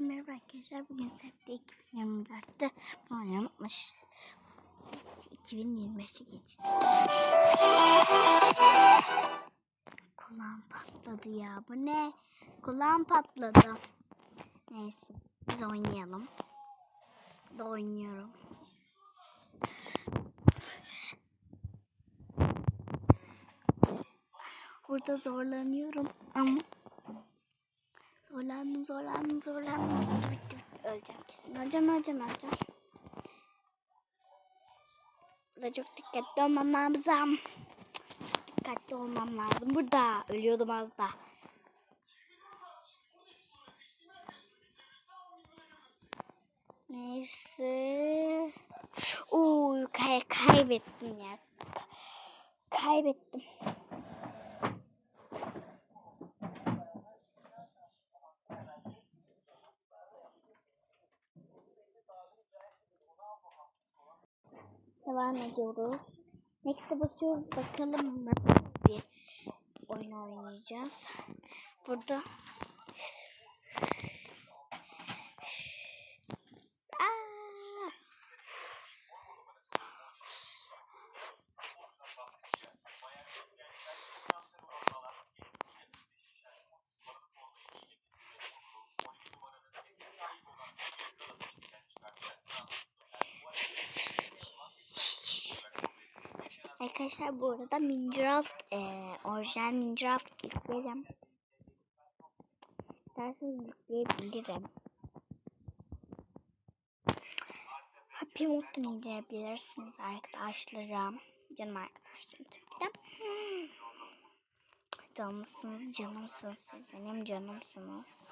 Merhaba arkadaşlar. Bugün Sep'te 2024'te falan yanıtmış. 2025'e geçti. Kulağım patladı ya. Bu ne? Kulağım patladı. Neyse biz oynayalım. Da oynuyorum. Burada zorlanıyorum ama Zorlandım, zorlandım, zorlandım. Öleceğim kesin. Öleceğim, öleceğim, öleceğim. Burada çok dikkatli olmam lazım. Dikkatli olmam lazım. Burada ölüyordum az da. Neyse. Uuu kay kaybettim ya. Kaybettim. Devam ediyoruz. Next'e basıyoruz. Bakalım nasıl bir oyun oynayacağız. Burada Arkadaşlar bu arada Minecraft eee orijinal Minecraft yüklerim. İsterseniz yükleyebilirim. Happy Mod'dan indirebilirsiniz arkadaşlarım. Canım arkadaşlarım tabii ki. Canımsınız, canımsınız siz benim canımsınız.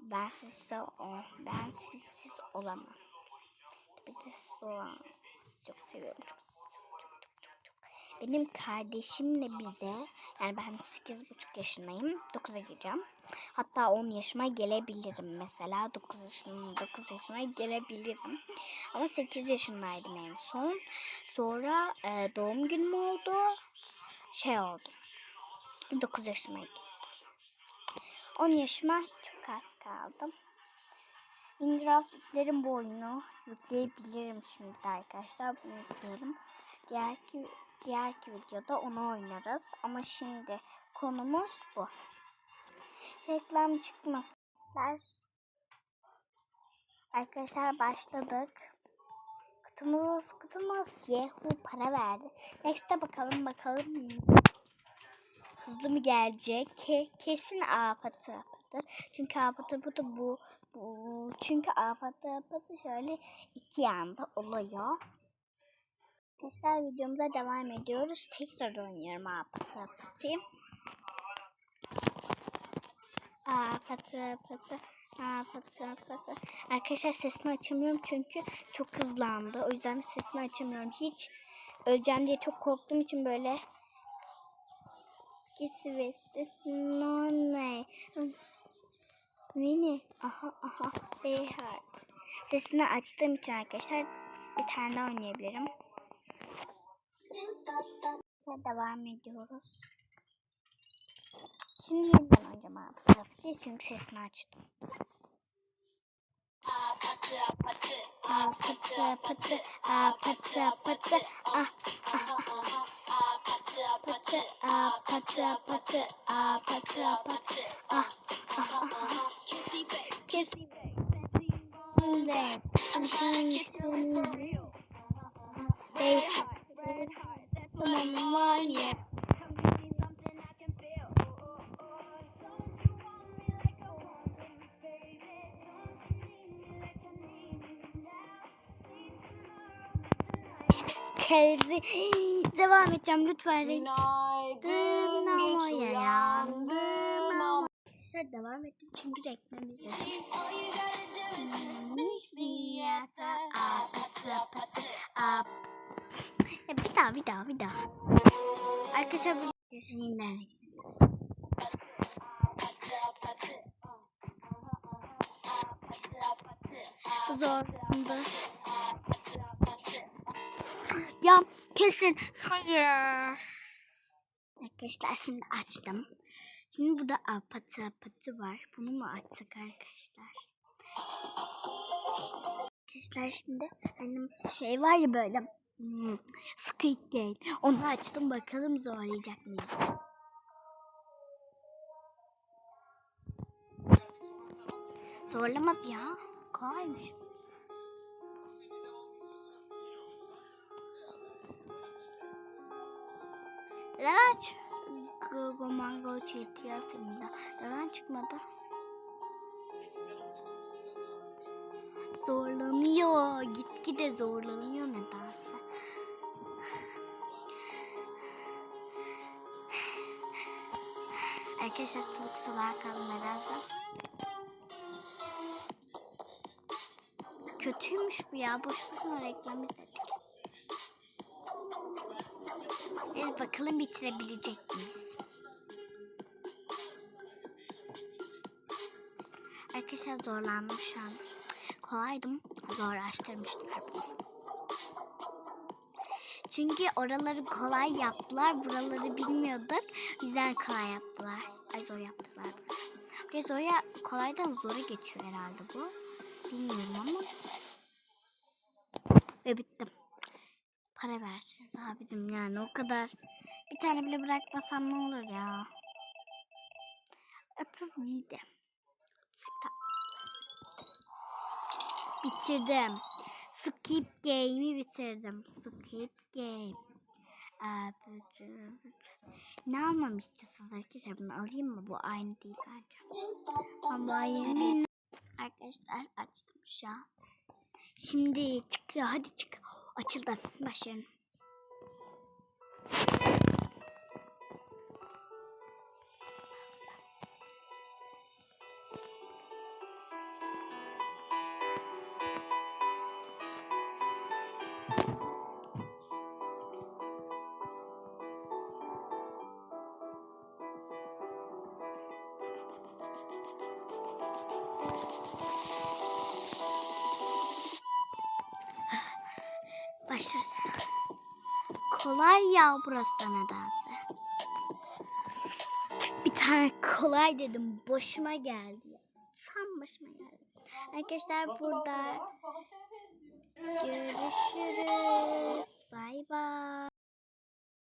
Ben sizde o, ben sizsiz olamam. Tabii de siz olamam. Çok seviyorum, çok benim kardeşimle bize yani ben 8,5 yaşındayım 9'a gireceğim. Hatta 10 yaşıma gelebilirim mesela 9 yaşım 9 yaşıma gelebilirim. Ama 8 yaşındaydım en son. Sonra e, doğum günüm oldu şey oldu 9 yaşıma girdim. 10 yaşıma çok az kaldım Minecraft'lerin bu oyunu yükleyebilirim şimdi arkadaşlar bunu yükleyelim diğerki diğerki videoda onu oynarız. Ama şimdi konumuz bu. Reklam çıkmasınlar. Arkadaşlar başladık. Kutumuz kutumuz Yehu para verdi. Next'e bakalım bakalım. Hızlı mı gelecek? Ke kesin apatı apatır. Çünkü apatı bu, bu. Çünkü apatı şöyle iki yanda oluyor. Arkadaşlar videomuza devam ediyoruz. Tekrar oynuyorum. Aa patı patı. Arkadaşlar sesini açamıyorum çünkü çok hızlandı. O yüzden sesini açamıyorum. Hiç öleceğim diye çok korktuğum için böyle ve sesini normal. Mini. Aha aha. Beyhar. Sesini açtığım için arkadaşlar bir tane oynayabilirim. Arkadaşlar devam ediyoruz. Şimdi yeniden oynayacağım abi. Çünkü sesini açtım. Patı patı, patı patı, patı patı, ah ah ah. Patı patı, patı patı, patı patı, ah ah ah. Kiss me baby, I'm trying to kiss you real. Red heart, red heart, that's what I'm on, yeah. Come give me something I can feel. Don't you want me like I want you, baby? Don't you need me like I need you now? See tomorrow, but tonight. Kezi devam edeceğim lütfen. Günaydın, ama geç ya, uyandın Sen devam ettim çünkü reklam izledim. Ya bir daha bir daha bir daha. Arkadaşlar bu yeniden. Zorlandı. Ya kesin. Hayır. Arkadaşlar şimdi açtım. Şimdi burada apatı apatı var. Bunu mu açsak arkadaşlar? Arkadaşlar şimdi benim şey var ya böyle hmm, Squid Game. Onu açtım bakalım zorlayacak mıyız? Zorlamadı ya. Kolaymış. Neden aç? Google Mango Chat yazımda. Neden çıkmadı? Zorlanıyor. Gitgide zorlanıyor nedense. Arkadaşlar soluk soluğa kalın nedense. Kötüymüş bu ya. Boş boşuna reklam izledik. Evet bakalım bitirebilecek miyiz? Arkadaşlar zorlandım şu an. Kolaydım. Zorlaştırmışlar bunu. Çünkü oraları kolay yaptılar. Buraları bilmiyorduk. O yüzden kolay yaptılar. Ay zor yaptılar. Bir zor ya, kolaydan zora geçiyor herhalde bu. Bilmiyorum ama. Ve bittim. Para verseniz abicim yani o kadar. Bir tane bile bırakmasam ne olur ya. Atız değil de. Sıkta. Bitirdim. Skip Game'i bitirdim. Skip Game. Bütün- Ne almam istiyorsunuz arkadaşlar? Bunu alayım mı? Bu aynı değil bence. Ama yemin Arkadaşlar açtım şu an. Şimdi çıkıyor. Hadi çık. Açıldı. Başlayalım. Kolay ya burası nedense. Bir tane kolay dedim. Boşuma geldi. Tam başıma geldi. Arkadaşlar burada görüşürüz. Bay bay.